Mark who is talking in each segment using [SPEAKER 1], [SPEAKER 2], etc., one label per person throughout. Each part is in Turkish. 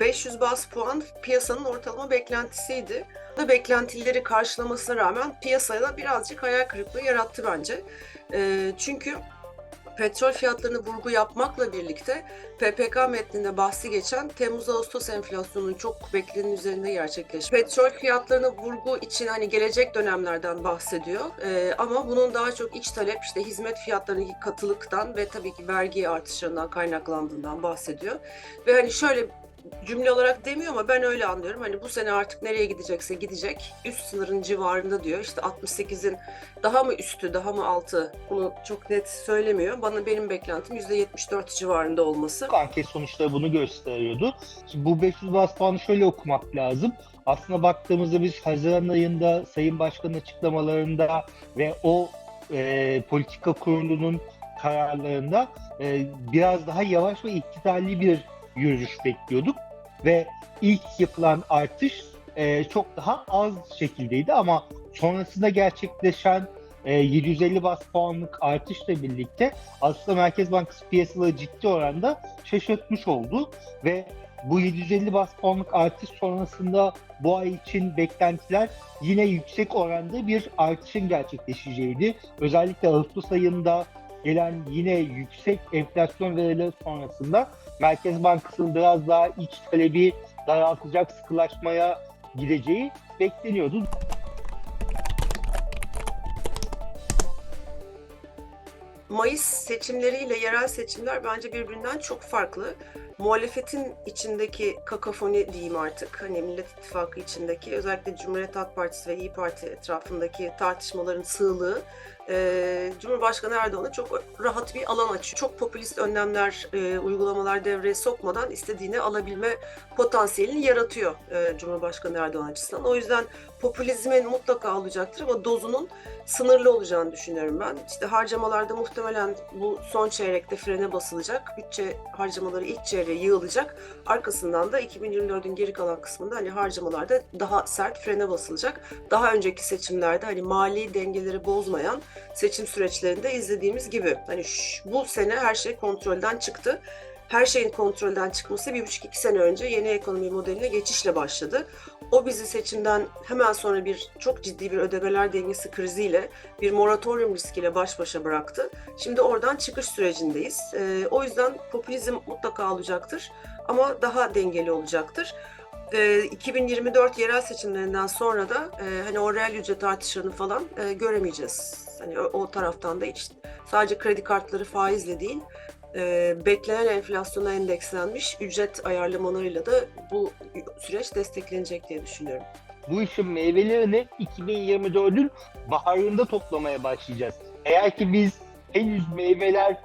[SPEAKER 1] 500 bas puan piyasanın ortalama beklentisiydi. Bu beklentileri karşılamasına rağmen piyasada birazcık hayal kırıklığı yarattı bence. Ee, çünkü petrol fiyatlarını vurgu yapmakla birlikte PPK metninde bahsi geçen Temmuz-Ağustos enflasyonunun çok beklenenin üzerinde gerçekleşti. Petrol fiyatlarını vurgu için hani gelecek dönemlerden bahsediyor. Ee, ama bunun daha çok iç talep işte hizmet fiyatlarındaki katılıktan ve tabii ki vergi artışlarından kaynaklandığından bahsediyor. Ve hani şöyle cümle olarak demiyor ama ben öyle anlıyorum. Hani bu sene artık nereye gidecekse gidecek. Üst sınırın civarında diyor. İşte 68'in daha mı üstü, daha mı altı bunu çok net söylemiyor. Bana benim beklentim %74 civarında olması.
[SPEAKER 2] Anket sonuçları bunu gösteriyordu. Şimdi bu 500 bas puanı şöyle okumak lazım. Aslında baktığımızda biz Haziran ayında Sayın Başkan'ın açıklamalarında ve o e, politika kurulunun kararlarında e, biraz daha yavaş ve iktidarlı bir yürüyüş bekliyorduk ve ilk yapılan artış e, çok daha az şekildeydi ama sonrasında gerçekleşen e, 750 bas puanlık artışla birlikte aslında Merkez Bankası piyasaları ciddi oranda şaşırtmış oldu ve bu 750 bas puanlık artış sonrasında bu ay için beklentiler yine yüksek oranda bir artışın gerçekleşeceğiydi. Özellikle Ağustos ayında gelen yine yüksek enflasyon verileri sonrasında Merkez Bankası'nın biraz daha iç talebi daraltacak sıkılaşmaya gideceği bekleniyordu.
[SPEAKER 1] Mayıs seçimleriyle yerel seçimler bence birbirinden çok farklı. Muhalefetin içindeki kakafoni diyeyim artık. Hani Millet İttifakı içindeki özellikle Cumhuriyet Halk Partisi ve İyi Parti etrafındaki tartışmaların sığlığı e, Cumhurbaşkanı Erdoğan'a çok rahat bir alan açıyor. Çok popülist önlemler, e, uygulamalar devreye sokmadan istediğini alabilme potansiyelini yaratıyor e, Cumhurbaşkanı Erdoğan açısından. O yüzden popülizmin mutlaka olacaktır ama dozunun sınırlı olacağını düşünüyorum ben. İşte harcamalarda muhtemelen bu son çeyrekte frene basılacak. Bütçe harcamaları ilk çeyreğe yığılacak. Arkasından da 2024'ün geri kalan kısmında hani harcamalarda daha sert frene basılacak. Daha önceki seçimlerde hani mali dengeleri bozmayan seçim süreçlerinde izlediğimiz gibi. Hani şu, bu sene her şey kontrolden çıktı. Her şeyin kontrolden çıkması bir buçuk iki sene önce yeni ekonomi modeline geçişle başladı. O bizi seçimden hemen sonra bir çok ciddi bir ödemeler dengesi kriziyle bir moratorium riskiyle baş başa bıraktı. Şimdi oradan çıkış sürecindeyiz. Ee, o yüzden popülizm mutlaka olacaktır ama daha dengeli olacaktır. Ee, 2024 yerel seçimlerinden sonra da e, hani o reel ücret artışlarını falan e, göremeyeceğiz. Hani o, o taraftan da hiç sadece kredi kartları faizle değil e, beklenen enflasyona endekslenmiş ücret ayarlamalarıyla da bu süreç desteklenecek diye düşünüyorum.
[SPEAKER 2] Bu işin meyvelerini 2024'ün baharında toplamaya başlayacağız. Eğer ki biz henüz meyveler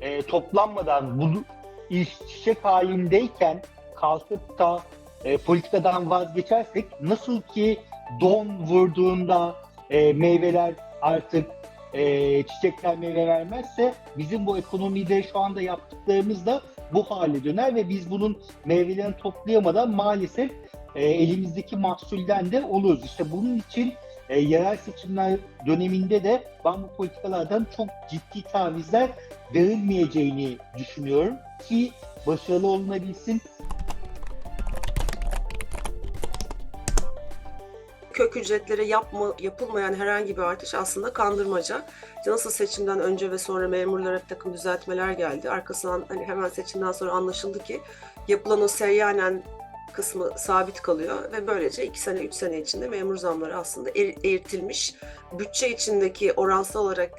[SPEAKER 2] e, toplanmadan bu iş çiçek halindeyken kalkıp da e, politikadan vazgeçersek nasıl ki don vurduğunda e, meyveler artık e, çiçekler meyve vermezse bizim bu ekonomide şu anda yaptıklarımız da bu hale döner ve biz bunun meyvelerini toplayamadan maalesef e, elimizdeki mahsulden de oluruz. İşte bunun için e, yerel seçimler döneminde de ben bu politikalardan çok ciddi tavizler verilmeyeceğini düşünüyorum ki başarılı olunabilsin.
[SPEAKER 1] Kök ücretlere yapma, yapılmayan herhangi bir artış aslında kandırmaca. İşte nasıl seçimden önce ve sonra memurlara bir takım düzeltmeler geldi. Arkasından hani hemen seçimden sonra anlaşıldı ki yapılan o seyyanen kısmı sabit kalıyor ve böylece 2 sene 3 sene içinde memur zamları aslında er, eğitilmiş. Bütçe içindeki oransal olarak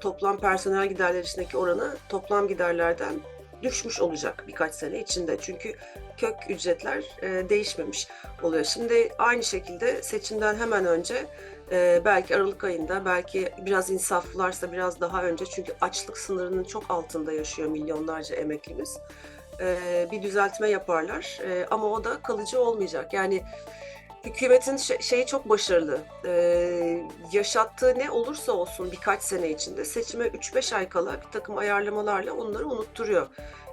[SPEAKER 1] toplam personel giderleri içindeki oranı toplam giderlerden düşmüş olacak birkaç sene içinde. Çünkü kök ücretler e, değişmemiş oluyor. Şimdi aynı şekilde seçimden hemen önce e, belki Aralık ayında belki biraz insaflılarsa biraz daha önce çünkü açlık sınırının çok altında yaşıyor milyonlarca emeklimiz. E, bir düzeltme yaparlar e, ama o da kalıcı olmayacak. Yani hükümetin şeyi çok başarılı. Ee, yaşattığı ne olursa olsun birkaç sene içinde seçime 3-5 ay kala bir takım ayarlamalarla onları unutturuyor.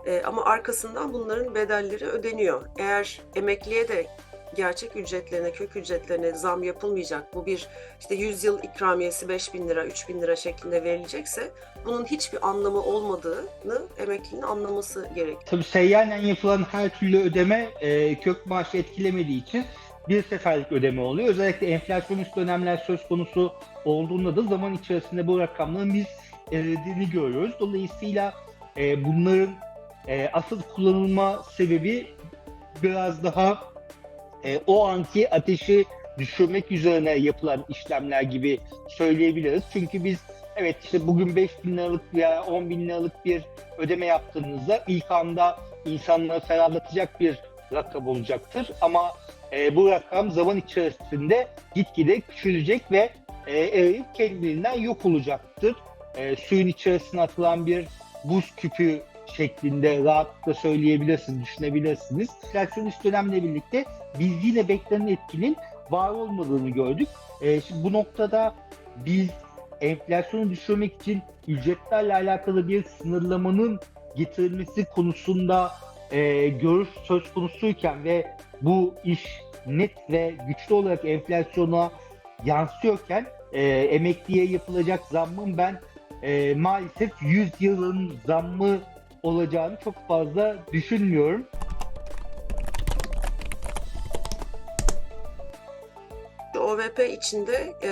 [SPEAKER 1] Ee, ama arkasından bunların bedelleri ödeniyor. Eğer emekliye de gerçek ücretlerine, kök ücretlerine zam yapılmayacak. Bu bir işte 100 yıl ikramiyesi 5 bin lira, 3 bin lira şeklinde verilecekse bunun hiçbir anlamı olmadığını emeklinin anlaması gerek.
[SPEAKER 2] Tabii seyyanen yapılan her türlü ödeme e, kök maaşı etkilemediği için bir seferlik ödeme oluyor. Özellikle enflasyonist dönemler söz konusu olduğunda da zaman içerisinde bu rakamların biz eridiğini görüyoruz. Dolayısıyla e, bunların e, asıl kullanılma sebebi biraz daha e, o anki ateşi düşürmek üzerine yapılan işlemler gibi söyleyebiliriz. Çünkü biz evet işte bugün 5 bin liralık veya 10 bin liralık bir ödeme yaptığınızda ilk anda insanları ferahlatacak bir rakam olacaktır. Ama e, bu rakam zaman içerisinde gitgide küçülecek ve e, eriyip kendiliğinden yok olacaktır. E, suyun içerisine atılan bir buz küpü şeklinde rahatlıkla söyleyebilirsiniz, düşünebilirsiniz. Enflasyonist dönemle birlikte biz yine beklenen etkinin var olmadığını gördük. E, şimdi bu noktada biz enflasyonu düşürmek için ücretlerle alakalı bir sınırlamanın getirilmesi konusunda e, görüş söz konusuyken ve bu iş net ve güçlü olarak enflasyona yansıyorken e, emekliye yapılacak zammın ben e, maalesef 100 yılın zammı olacağını çok fazla düşünmüyorum.
[SPEAKER 1] OVP içinde e,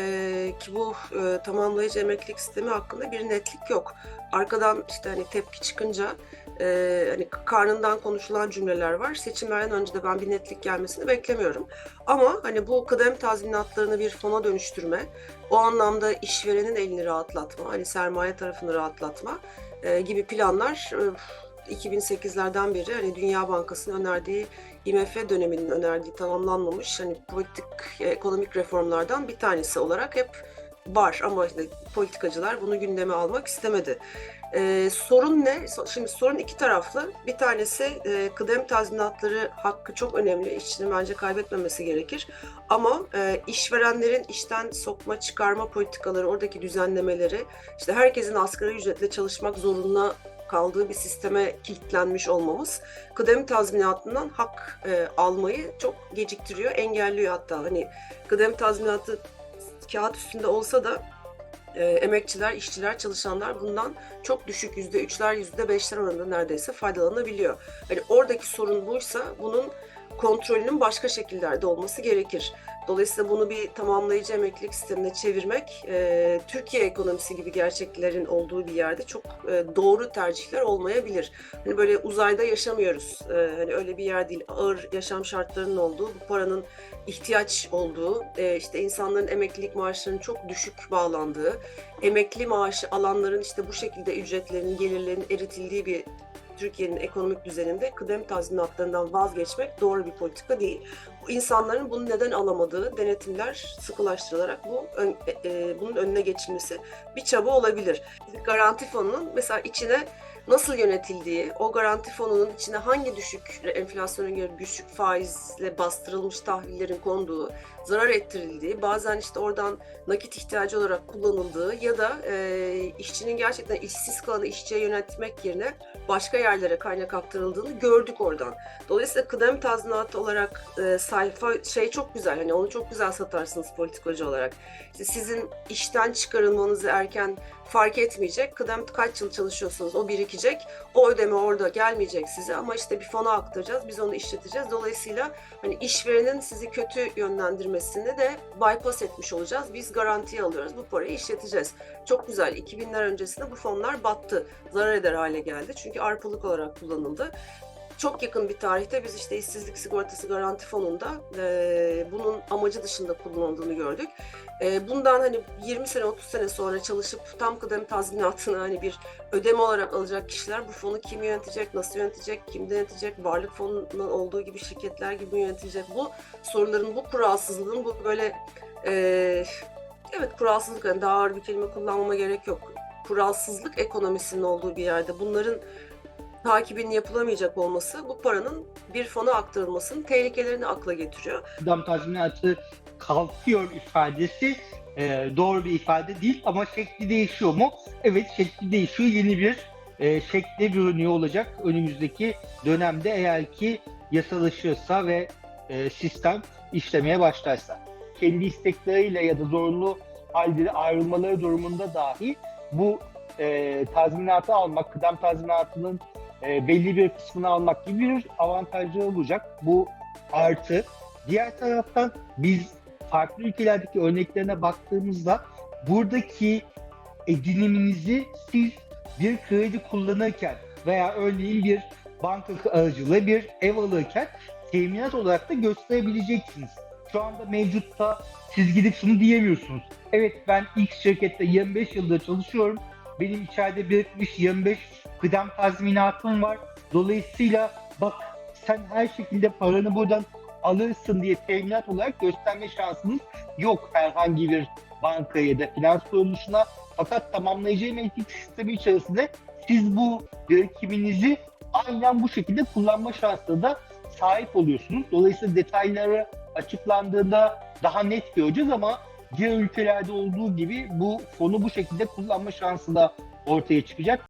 [SPEAKER 1] ki bu e, tamamlayıcı emeklilik sistemi hakkında bir netlik yok. Arkadan işte hani tepki çıkınca e, hani karnından konuşulan cümleler var. Seçimlerden önce de ben bir netlik gelmesini beklemiyorum. Ama hani bu kıdem tazminatlarını bir fona dönüştürme, o anlamda işverenin elini rahatlatma, hani sermaye tarafını rahatlatma e, gibi planlar e, 2008'lerden beri hani Dünya Bankası'nın önerdiği IMF döneminin önerdiği tamamlanmamış hani politik e, ekonomik reformlardan bir tanesi olarak hep var ama işte politikacılar bunu gündeme almak istemedi. Ee, sorun ne? Şimdi sorun iki taraflı. Bir tanesi e, kıdem tazminatları hakkı çok önemli. İşçinin bence kaybetmemesi gerekir. Ama e, işverenlerin işten sokma çıkarma politikaları, oradaki düzenlemeleri, işte herkesin asgari ücretle çalışmak zorunda kaldığı bir sisteme kilitlenmiş olmamız kıdem tazminatından hak e, almayı çok geciktiriyor, engelliyor hatta. Hani kıdem tazminatı kağıt üstünde olsa da e, emekçiler, işçiler, çalışanlar bundan çok düşük yüzde üçler, yüzde beşler oranında neredeyse faydalanabiliyor. Hani oradaki sorun buysa bunun kontrolünün başka şekillerde olması gerekir. Dolayısıyla bunu bir tamamlayıcı emeklilik sistemine çevirmek e, Türkiye ekonomisi gibi gerçeklerin olduğu bir yerde çok e, doğru tercihler olmayabilir. Hani böyle uzayda yaşamıyoruz. E, hani öyle bir yer değil. Ağır yaşam şartlarının olduğu, bu paranın ihtiyaç olduğu, e, işte insanların emeklilik maaşlarının çok düşük bağlandığı, emekli maaşı alanların işte bu şekilde ücretlerinin, gelirlerinin eritildiği bir Türkiye'nin ekonomik düzeninde kıdem tazminatlarından vazgeçmek doğru bir politika değil. İnsanların bunu neden alamadığı denetimler sıkılaştırılarak bu ön- e, e, bunun önüne geçilmesi bir çaba olabilir. Garanti fonunun mesela içine nasıl yönetildiği, o garanti fonunun içine hangi düşük enflasyona göre düşük faizle bastırılmış tahvillerin konduğu, zarar ettirildiği, bazen işte oradan nakit ihtiyacı olarak kullanıldığı ya da e, işçinin gerçekten işsiz kalanı işçiye yönetmek yerine başka yerlere kaynak aktarıldığını gördük oradan. Dolayısıyla kıdem tazminatı olarak e, sayfa şey çok güzel. Hani onu çok güzel satarsınız politikacı olarak. İşte sizin işten çıkarılmanızı erken fark etmeyecek. Kıdem kaç yıl çalışıyorsunuz o birikecek. O ödeme orada gelmeyecek size ama işte bir fona aktaracağız. Biz onu işleteceğiz. Dolayısıyla hani işverenin sizi kötü yönlendirmesini de bypass etmiş olacağız. Biz garantiye alıyoruz. Bu parayı işleteceğiz. Çok güzel. 2000'ler öncesinde bu fonlar battı. Zarar eder hale geldi. Çünkü arpalık olarak kullanıldı. Çok yakın bir tarihte biz işte işsizlik sigortası garanti fonunda e, bunun amacı dışında kullanıldığını gördük. E, bundan hani 20 sene 30 sene sonra çalışıp tam kıdem tazminatını hani bir ödeme olarak alacak kişiler bu fonu kim yönetecek, nasıl yönetecek, kim yönetecek, varlık fonunun olduğu gibi şirketler gibi yönetecek bu soruların bu kuralsızlığın bu böyle e, evet kuralsızlık yani daha ağır bir kelime kullanmama gerek yok. Kuralsızlık ekonomisinin olduğu bir yerde bunların takibinin yapılamayacak olması bu paranın bir fona aktarılmasının tehlikelerini akla getiriyor.
[SPEAKER 2] Kıdem tazminatı kalkıyor ifadesi e, doğru bir ifade değil ama şekli değişiyor mu? Evet şekli değişiyor. Yeni bir e, şekle bürünüyor olacak önümüzdeki dönemde eğer ki yasalaşırsa ve e, sistem işlemeye başlarsa. Kendi istekleriyle ya da zorunlu halde ayrılmaları durumunda dahi bu e, tazminatı almak, kıdem tazminatının e, belli bir kısmını almak gibi bir avantajı olacak. Bu artı. Diğer taraftan biz farklı ülkelerdeki örneklerine baktığımızda buradaki ediniminizi siz bir kredi kullanırken veya örneğin bir banka aracılığıyla bir ev alırken teminat olarak da gösterebileceksiniz. Şu anda mevcutta siz gidip şunu diyemiyorsunuz. Evet ben X şirkette 25 yıldır çalışıyorum. Benim içeride birikmiş 25 kıdem tazminatım var. Dolayısıyla bak sen her şekilde paranı buradan alırsın diye teminat olarak gösterme şansınız yok herhangi bir bankaya ya da finans kuruluşuna. Fakat tamamlayıcı emeklilik sistemi içerisinde siz bu birikiminizi aynen bu şekilde kullanma şansına da sahip oluyorsunuz. Dolayısıyla detayları açıklandığında daha net göreceğiz ama diğer ülkelerde olduğu gibi bu fonu bu şekilde kullanma şansı da ortaya çıkacak.